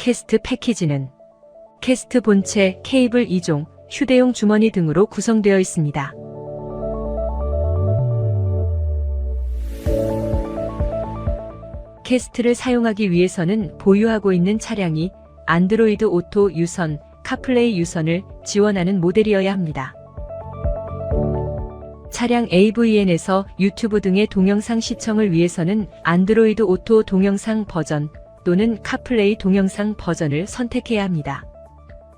캐스트 패키지는 캐스트 본체, 케이블 2종, 휴대용 주머니 등으로 구성되어 있습니다. 캐스트를 사용하기 위해서는 보유하고 있는 차량이 안드로이드 오토 유선, 카플레이 유선을 지원하는 모델이어야 합니다. 차량 AVN에서 유튜브 등의 동영상 시청을 위해서는 안드로이드 오토 동영상 버전 또는 카플레이 동영상 버전을 선택해야 합니다.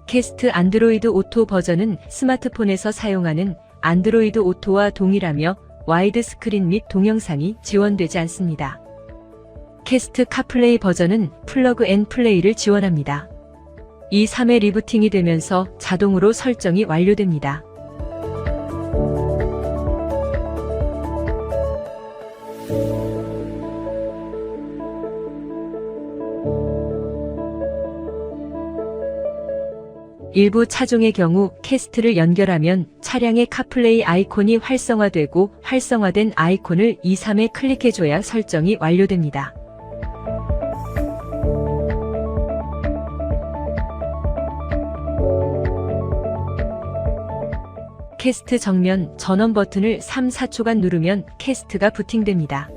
캐스트 안드로이드 오토 버전은 스마트폰에서 사용하는 안드로이드 오토와 동일하며 와이드 스크린 및 동영상이 지원되지 않습니다. 캐스트 카플레이 버전은 플러그 앤 플레이를 지원합니다. 이 3회 리부팅이 되면서 자동으로 설정이 완료됩니다. 일부 차종의 경우 캐스트를 연결하면 차량의 카플레이 아이콘이 활성화되고 활성화된 아이콘을 2, 3회 클릭해줘야 설정이 완료됩니다. 캐스트 정면 전원 버튼을 3, 4초간 누르면 캐스트가 부팅됩니다.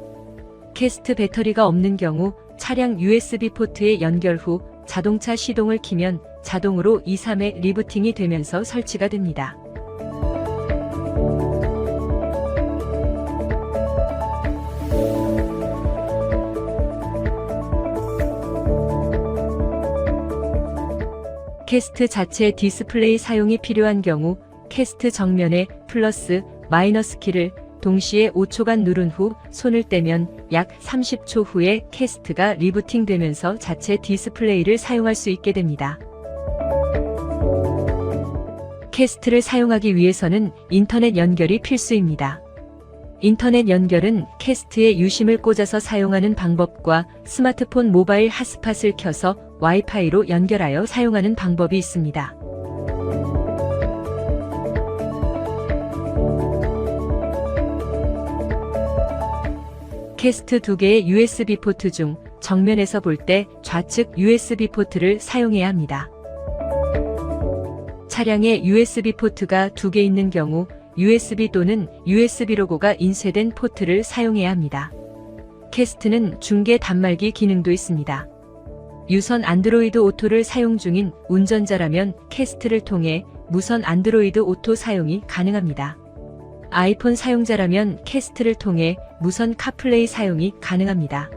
캐스트 배터리가 없는 경우 차량 USB 포트에 연결 후 자동차 시동을 키면 자동으로 2, 3회 리부팅이 되면서 설치가 됩니다. 캐스트 자체 디스플레이 사용이 필요한 경우 캐스트 정면에 플러스, 마이너스 키를 동시에 5초간 누른 후 손을 떼면 약 30초 후에 캐스트가 리부팅 되면서 자체 디스플레이를 사용할 수 있게 됩니다. 캐스트를 사용하기 위해서는 인터넷 연결이 필수입니다. 인터넷 연결은 캐스트에 유심을 꽂아서 사용하는 방법과 스마트폰 모바일 핫스팟을 켜서 와이파이로 연결하여 사용하는 방법이 있습니다. 캐스트 두 개의 USB 포트 중 정면에서 볼 때 좌측 USB 포트를 사용해야 합니다. 차량에 USB 포트가 두 개 있는 경우 USB 또는 USB 로고가 인쇄된 포트를 사용해야 합니다. 캐스트는 중계 단말기 기능도 있습니다. 유선 안드로이드 오토를 사용 중인 운전자라면 캐스트를 통해 무선 안드로이드 오토 사용이 가능합니다. 아이폰 사용자라면 캐스트를 통해 무선 카플레이 사용이 가능합니다.